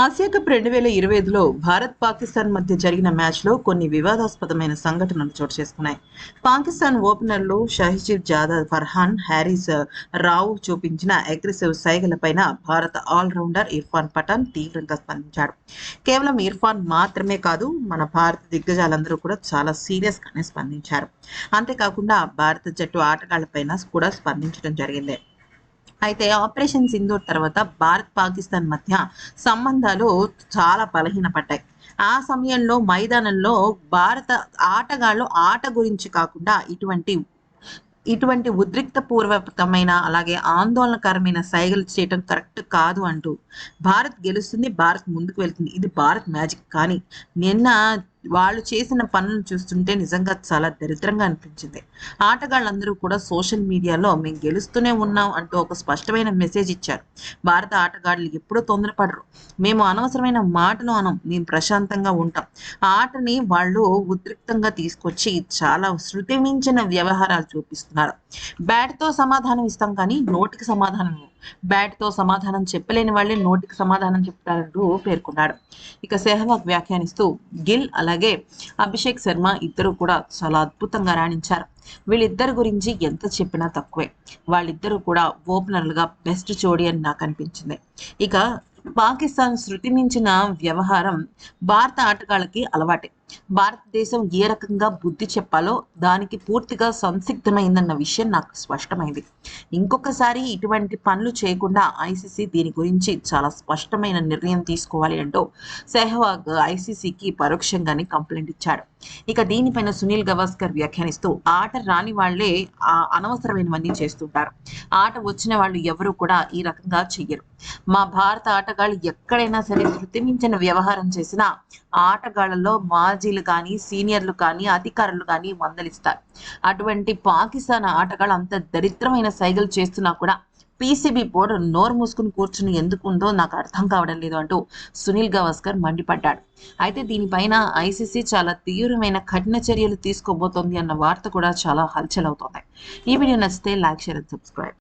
Asia cup రెండు వేల ఇరవై ఐదులో భారత్ పాకిస్తాన్ మధ్య జరిగిన మ్యాచ్లో కొన్ని వివాదాస్పదమైన సంఘటనలు చోటు చేసుకున్నాయి. పాకిస్తాన్ ఓపెనర్లు షహీజీర్ జాదా ఫర్హాన్ హ్యారీస్ రావు చూపించిన అగ్రెసివ్ సైగలపైన భారత ఆల్రౌండర్ ఇర్ఫాన్ పఠాన్ తీవ్రంగా స్పందించాడు. కేవలం ఇర్ఫాన్ మాత్రమే కాదు మన భారత దిగ్గజాలందరూ కూడా చాలా సీరియస్గానే స్పందించారు. అంతేకాకుండా భారత జట్టు ఆటగాళ్ళపైన కూడా స్పందించడం జరిగింది. అయితే ఆపరేషన్ సింధూర్ తర్వాత భారత్ పాకిస్తాన్ మధ్య సంబంధాలు చాలా బలహీనపడ్డాయి. ఆ సమయంలో మైదానంలో భారత ఆటగాళ్ళు ఆట గురించి కాకుండా ఇటువంటి ఇటువంటి ఉద్రిక్త పూర్వకమైన అలాగే ఆందోళనకరమైన సైగలు చేయటం కరెక్ట్ కాదు అంటూ భారత్ గెలుస్తుంది భారత్ ముందుకు వెళ్తుంది. ఇది భారత్ మ్యాజిక్. కానీ నిన్న వాళ్ళు చేసిన పనులను చూస్తుంటే నిజంగా చాలా దరిద్రంగా అనిపించింది. ఆటగాళ్ళందరూ కూడా సోషల్ మీడియాలో మేము గెలుస్తూనే ఉన్నాం అంటూ ఒక స్పష్టమైన మెసేజ్ ఇచ్చారు. భారత ఆటగాళ్ళు ఎప్పుడూ తొందరపడరు. మేము అనవసరమైన మాటలు అనం మేము ప్రశాంతంగా ఉంటాం. ఆటని వాళ్ళు ఉద్రిక్తంగా తీసుకొచ్చి చాలా శృతి మించిన వ్యవహారాలు చూపిస్తున్నారు. బ్యాట్తో సమాధానం ఇస్తాం కానీ నోటికి సమాధానం బ్యాట్తో సమాధానం చెప్పలేని వాళ్ళే నోటికి సమాధానం చెప్తారంటూ పేర్కొన్నాడు. ఇక సెహ్వాగ్ వ్యాఖ్యానిస్తూ గిల్ అలాగే అభిషేక్ శర్మ ఇద్దరు కూడా చాలా అద్భుతంగా రాణించారు. వీళ్ళిద్దరి గురించి ఎంత చెప్పినా తక్కువే. వాళ్ళిద్దరూ కూడా ఓపెనర్లుగా బెస్ట్ జోడీ అని నాకు అనిపించింది. ఇక పాకిస్తాన్ శృతి మించిన వ్యవహారం భారత ఆటగాళ్ళకి అలవాటే. భారతదేశం ఏ రకంగా బుద్ధి చెప్పాలో దానికి పూర్తిగా సంసిగ్ధమైందన్న విషయం నాకు స్పష్టమైంది. ఇంకొకసారి ఇటువంటి పనులు చేయకుండా ఐసీసీ దీని గురించి చాలా స్పష్టమైన నిర్ణయం తీసుకోవాలి అంటూ సెహ్వాగ్ ఐసీసీకి పరోక్షంగానే కంప్లైంట్ ఇచ్చాడు. ఇక దీనిపైన సునీల్ గవాస్కర్ వ్యాఖ్యానిస్తూ ఆట రాని వాళ్ళే అనవసరమైనవన్నీ చేస్తుంటారు. ఆట వచ్చిన వాళ్ళు ఎవరు కూడా ఈ రకంగా చెయ్యరు. మా భారత ఆటగాళ్ళు ఎక్కడైనా సరే శృతిమించిన వ్యవహారం చేసినా ఆటగాళ్ళలో మాజీలు కానీ సీనియర్లు కానీ అధికారులు కానీ మందలిస్తారు అటువంటి పాకిస్తాన్ ఆటగాళ్ళు అంత దరిద్రమైన సైగలు చేస్తున్నా కూడా పీసీబీ బోర్డు నోరు మూసుకుని కూర్చుని ఎందుకు ఉందో నాకు అర్థం కావడం లేదు అంటూ సునీల్ గవాస్కర్ మండిపడ్డాడు. అయితే దీనిపైన ఐసీసీ చాలా తీవ్రమైన కఠిన చర్యలు తీసుకోబోతోంది అన్న వార్త కూడా చాలా హల్చల్ అవుతోంది. ఈ వీడియో నచ్చితే లైక్ షేర్ అండ్ సబ్స్క్రైబ్.